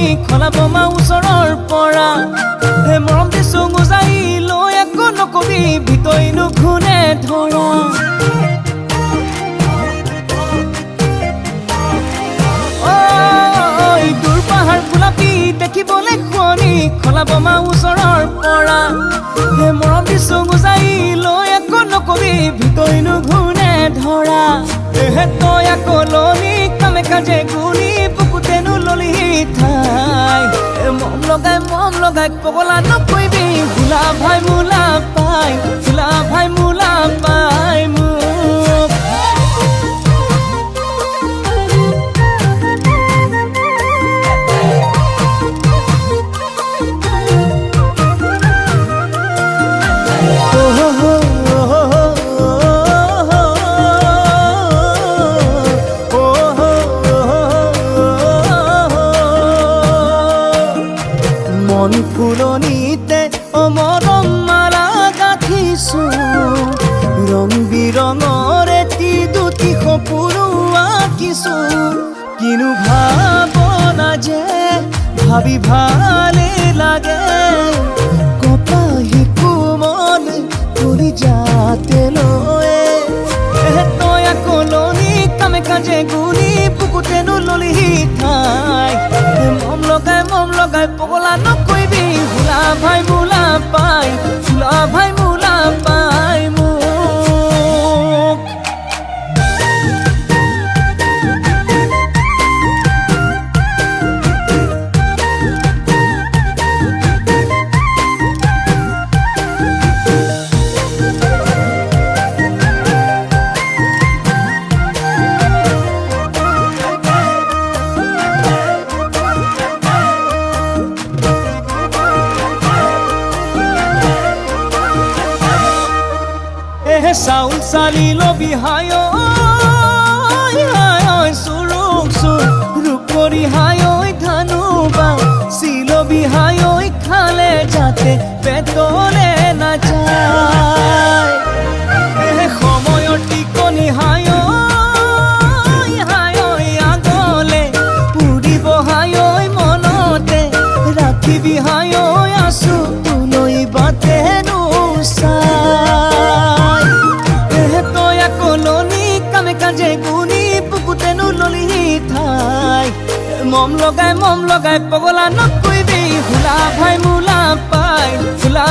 শুৱনি খলা ওচৰৰ পৰা। হে মৰম দিছো গুজাই লৈ একো নকবি ভিতৰিনো ঘূনে ধৰা। দেখিবলৈ শুৱনি খলা বমা ওচৰৰ পৰা। হে মৰম দিছো গুজাই লৈ একো নকবি ভিতৰিনো ঘূনে ধৰা। তই আকৌ ললি কামে কাজে গুলি ঠাই মম লগাই মম লগাই, পগলা নকৰিবি, ভোলা ভাই, মোলা পাই, ভোলা ভাই, মোলা পাই। মন ফুলনিতে অমৰম মালা গাঁঠিছো ৰং বিৰঙৰ এটি দুটি সপোনো আঁকিছো কিনো ভাৱনা যে ভাবি ভালে লাগে। কপাহি কোমল কৰি যাতে লয়ে। তই আকৌ ললি কামে কাজে গুলি বুকুতেনো ললি ঠাই মম লগাই মম লগাই পগলা Esa un salilo bihayo Ay, ay, ay, মম লগাই মম লগাই পগলা নকৰিবি হুলা ভাই মুলা পাই ভাই